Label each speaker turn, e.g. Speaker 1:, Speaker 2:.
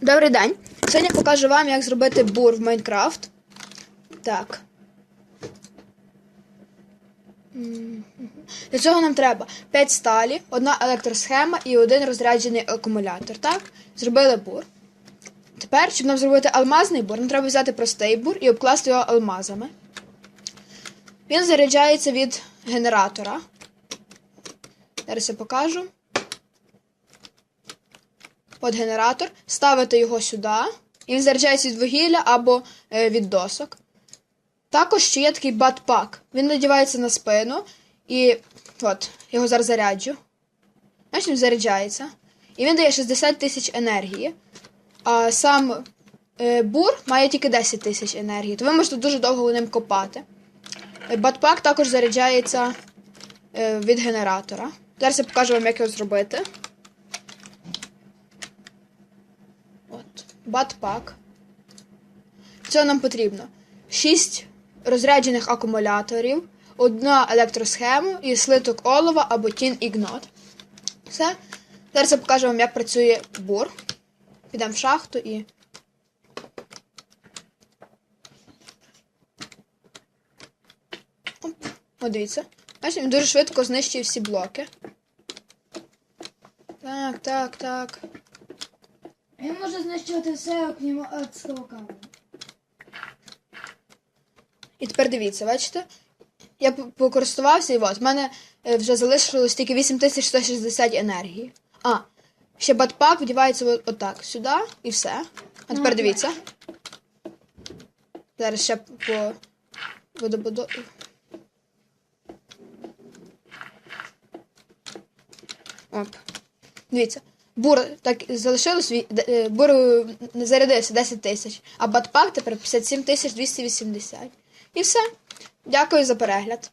Speaker 1: Добрий день. Сьогодні покажу вам, як зробити бур в Майнкрафт. Так. Для цього нам треба 5 сталі, одна електросхема і один розряджений акумулятор. Так? Зробили бур. Тепер, щоб нам зробити алмазний бур, нам треба взяти простий бур і обкласти його алмазами. Він заряджається від генератора. Зараз я покажу. От генератор, ставите його сюди, і він заряджається від вугілля або е, від досок. Також ще є такий батпак. Він надівається на спину, і от, його зараз заряджу. Бачите, він заряджається. І він дає 60 тисяч енергії. А сам е, бур має тільки 10 тисяч енергії, то ви можете дуже довго ним копати. Батпак також заряджається е, від генератора. Зараз я покажу вам, як його зробити. Батпак. Цього нам потрібно 6 розряджених акумуляторів, одна електросхема і слиток олова або тін ігнот. Все. Зараз я покажу вам, як працює бур. Підемо в шахту і. Оп. О, дивіться. Бачите, він дуже швидко знищує всі блоки. Так, так, так.
Speaker 2: Він може знищувати все, окрім адського каменю.
Speaker 1: І тепер дивіться, бачите? Я покористувався і от, в мене е, вже залишилось тільки 8160 енергії. А, ще батпак вдівається от, отак, сюди і все. А тепер
Speaker 2: Ну,
Speaker 1: дивіться. Зараз ще по водобудо... Оп. Дивіться. Бур так залишилось, свій е, бур не зарядився 10 тисяч, а батпак тепер 57 тисяч 280. І все. Дякую за перегляд.